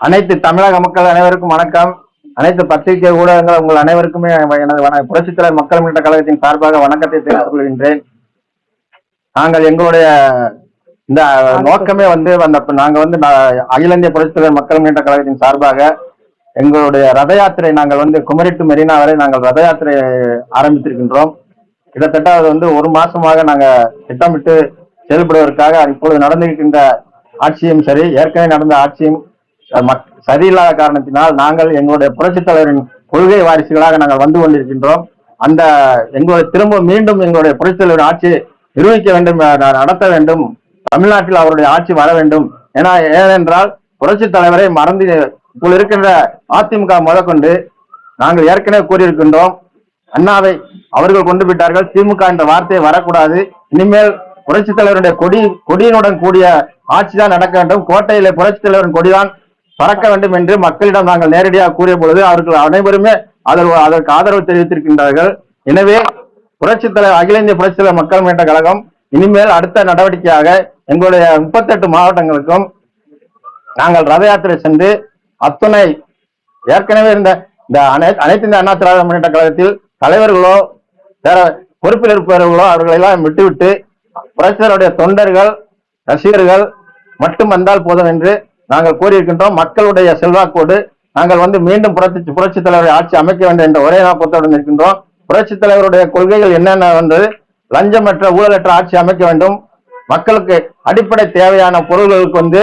அனைத்து தமிழக மக்கள் அனைவருக்கும் வணக்கம். அனைத்து பத்திரிகை ஊடகங்கள் உங்கள் அனைவருக்குமே எனது புரட்சித்தலைவர் மக்கள் முன்னேற்ற கழகத்தின் சார்பாக வணக்கத்தை தெரிவித்துக் கொள்கின்றேன். நாங்கள் எங்களுடைய இந்த நோக்கமே வந்து அந்த நாங்க வந்து அகில இந்திய புரட்சித்தலைவர் மக்கள் முன்னேற்ற கழகத்தின் சார்பாக எங்களுடைய ரத யாத்திரை நாங்கள் வந்து குமரி டு மெரினா வரை நாங்கள் ரத யாத்திரை ஆரம்பித்திருக்கின்றோம். கிட்டத்தட்ட அது வந்து ஒரு மாசமாக நாங்கள் திட்டமிட்டு செயல்படுவதற்காக இப்பொழுது நடந்திருக்கின்ற ஆட்சியும் சரி ஏற்கனவே நடந்த ஆட்சியும் சரியில்லாத காரணத்தினால் நாங்கள் எங்களுடைய புரட்சித் தலைவரின் கொள்கை வாரிசுகளாக நாங்கள் வந்து கொண்டிருக்கின்றோம். அந்த எங்களுடைய திரும்ப மீண்டும் எங்களுடைய புரட்சித் தலைவர் ஆட்சி நிர்வகிக்க வேண்டும் நடத்த வேண்டும். தமிழ்நாட்டில் அவருடைய ஆட்சி வர வேண்டும். ஏன்னா ஏனென்றால் புரட்சித் தலைவரை மறந்து இப்போது இருக்கின்ற அதிமுக முதற்கொண்டு நாங்கள் ஏற்கனவே கூறியிருக்கின்றோம் அண்ணாவை அவர்கள் கொண்டு விட்டார்கள். திமுக என்ற வார்த்தை வரக்கூடாது. இனிமேல் புரட்சித் தலைவருடைய கொடி கொடியினுடன் கூடிய ஆட்சி தான் நடக்க வேண்டும். கோட்டையில புரட்சித் தலைவரின் கொடிதான் பறக்க வேண்டும் என்று மக்களிடம் நாங்கள் நேரடியாக கூறிய பொழுது அவர்கள் அனைவருமே அதற்கு அதற்கு ஆதரவு தெரிவித்திருக்கின்றார்கள். எனவே புரட்சித் தலைவர் அகில இந்திய புரட்சித் தலைவர் மக்கள் முன்னேற்ற கழகம் இனிமேல் அடுத்த நடவடிக்கையாக எங்களுடைய முப்பத்தெட்டு மாவட்டங்களுக்கும் நாங்கள் ரத யாத்திரை சென்று அத்துணை ஏற்கனவே இருந்த இந்த அனை அனைத்து இந்த அண்ணா திராவிட முன்னேற்ற கழகத்தில் தலைவர்களோ பொறுப்பில் இருப்பவர்களோ அவர்களெல்லாம் விட்டுவிட்டு புரட்சியருடைய தொண்டர்கள் ரசிகர்கள் மட்டும் வந்தால் போதும் என்று நாங்கள் கூறியிருக்கின்றோம் மக்களுடைய செல்வாக்கோடு நாங்கள் வந்து மீண்டும் புரட்சி புரட்சித் தலைவரை ஆட்சி அமைக்க வேண்டும் என்ற ஒரே நோக்கத்துடன் இருக்கின்றோம் புரட்சித் தலைவருடைய கொள்கைகள் என்னென்ன வந்து லஞ்சமற்ற ஊழலற்ற ஆட்சி அமைக்க வேண்டும். மக்களுக்கு அடிப்படை தேவையான பொருள்களுக்கு வந்து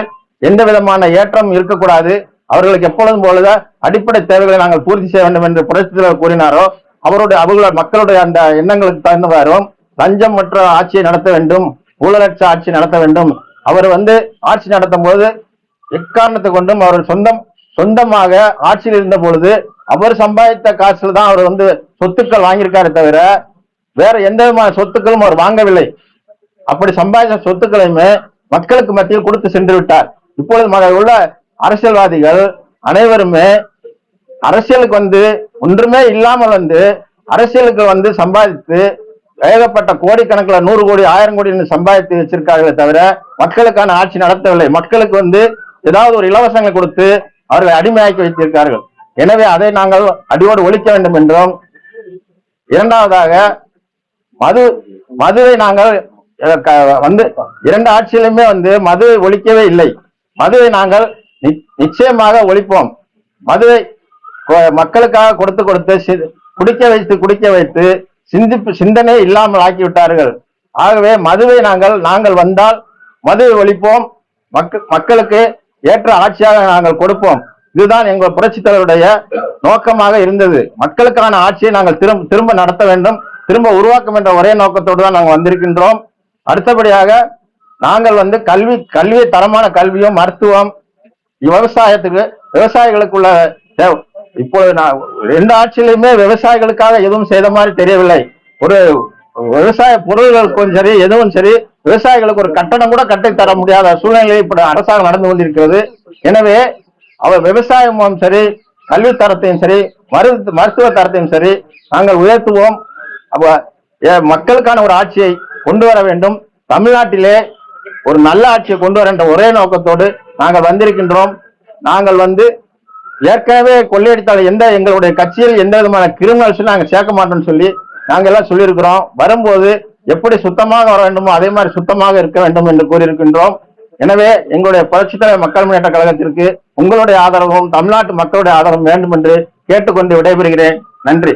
எந்த விதமான ஏற்றம் இருக்கக்கூடாது. அவர்களுக்கு எப்பொழுதும் போலத அடிப்படை தேவைகளை நாங்கள் பூர்த்தி செய்ய வேண்டும் என்று புரட்சித் தலைவர் கூறினாரோ அவருடைய அவர்கள மக்களுடைய அந்த எண்ணங்களுக்கு தகுந்தவாறும் லஞ்சம் மற்ற ஆட்சியை நடத்த வேண்டும் ஊழலற்ற ஆட்சி நடத்த வேண்டும். அவர் வந்து ஆட்சி நடத்தும் போது எக்காரணத்தை கொண்டும் அவர் சொந்தம் சொந்தமாக ஆட்சியில் இருந்த பொழுது அவர் சம்பாதித்த காசுல தான் அவர் வந்து சொத்துக்கள் வாங்கியிருக்காரு தவிர வேற எந்த விதமான சொத்துக்களும் அவர் வாங்கவில்லை. அப்படி சம்பாதித்த சொத்துக்களையுமே மக்களுக்கு மத்தியில் கொடுத்து சென்று விட்டார். இப்பொழுது உள்ள அரசியல்வாதிகள் அனைவருமே அரசியலுக்கு வந்து ஒன்றுமே இல்லாமல் வந்து அரசியலுக்கு வந்து சம்பாதித்து ஏகப்பட்ட கோடிக்கணக்கில் நூறு கோடி ஆயிரம் கோடி சம்பாதித்து வச்சிருக்கார்களே தவிர மக்களுக்கான ஆட்சி நடத்தவில்லை. மக்களுக்கு வந்து ஏதாவது ஒரு இலவசங்களை கொடுத்து அவர்களை அடிமையாக்கி வைத்திருக்கார்கள் எனவே அதை நாங்கள் அடியோடு ஒழிக்க வேண்டும் என்றும் இரண்டாவதாக மது மதுவை நாங்கள் வந்து இரண்டு ஆட்சியிலுமே வந்து மதுவை ஒழிக்கவே இல்லை. மதுவை நாங்கள் நி- நிச்சயமாக ஒழிப்போம். மதுவை கொ- மக்களுக்காக கொடுத்து கொடுத்து சி- குடிக்க வைத்து குடிக்க வைத்து சிந்திப்பு சிந்தனை இல்லாமல் ஆக்கி விட்டார்கள் ஆகவே மதுவை நாங்கள் நாங்கள் வந்தால் மதுவை ஒழிப்போம். மக்க மக்களுக்கு ஏற்ற ஆட்சியாக நாங்கள் கொடுப்போம். இதுதான் எங்கள் புரட்சித் தலைவருடைய நோக்கமாக இருந்தது. மக்களுக்கான ஆட்சியை நாங்கள் திரும்ப திரும்ப நடத்த வேண்டும். திரும்ப உருவாக்கும் என்ற ஒரே நோக்கத்தோடு தான் நாங்கள் வந்திருக்கின்றோம். அடுத்தபடியாக நாங்கள் வந்து கல்வி கல்வி தரமான கல்வியும் மருத்துவம் விவசாயத்துக்கு விவசாயிகளுக்குள்ள தேவ- இப்பொழுது நான் ரெண்டு ஆட்சியிலுமே விவசாயிகளுக்காக எதுவும் செய்த மாதிரி தெரியவில்லை. ஒரு விவசாய பொருள்களுக்கும் சரி எதுவும் சரி விவசாயிகளுக்கு ஒரு கட்டணம் கூட கட்டி தர முடியாத சூழ்நிலை இப்படி அரசாங்கம் நடந்து கொண்டிருக்கிறது. எனவே அவர் விவசாயமும் சரி கல்வி தரத்தையும் சரி மரு மருத்துவ தரத்தையும் சரி நாங்கள் உயர்த்துவோம். அப்ப ஏ- மக்களுக்கான ஒரு ஆட்சியை கொண்டு வர வேண்டும். தமிழ்நாட்டிலே ஒரு நல்ல ஆட்சியை கொண்டு வர என்ற ஒரே நோக்கத்தோடு நாங்கள் வந்திருக்கின்றோம். நாங்கள் வந்து ஏற்கனவே கொள்ளையடித்தால் எந்த எங்களுடைய கட்சியில் எந்த விதமான கிரிமினல்ஸும் நாங்கள் சேர்க்க மாட்டோம்னு சொல்லி நாங்க எல்லாம் சொல்லியிருக்கிறோம் வரும்போது எப்படி சுத்தமாக வர வேண்டுமோ அதே மாதிரி சுத்தமாக இருக்க வேண்டும் என்று கூறியிருக்கின்றோம். எனவே எங்களுடைய புரட்சித் தலைவர் மக்கள் முன்னேற்ற கழகத்திற்கு உங்களுடைய ஆதரவும் தமிழ்நாட்டு மக்களுடைய ஆதரவும் வேண்டும் என்று கேட்டுக்கொண்டு விடைபெறுகிறேன். நன்றி.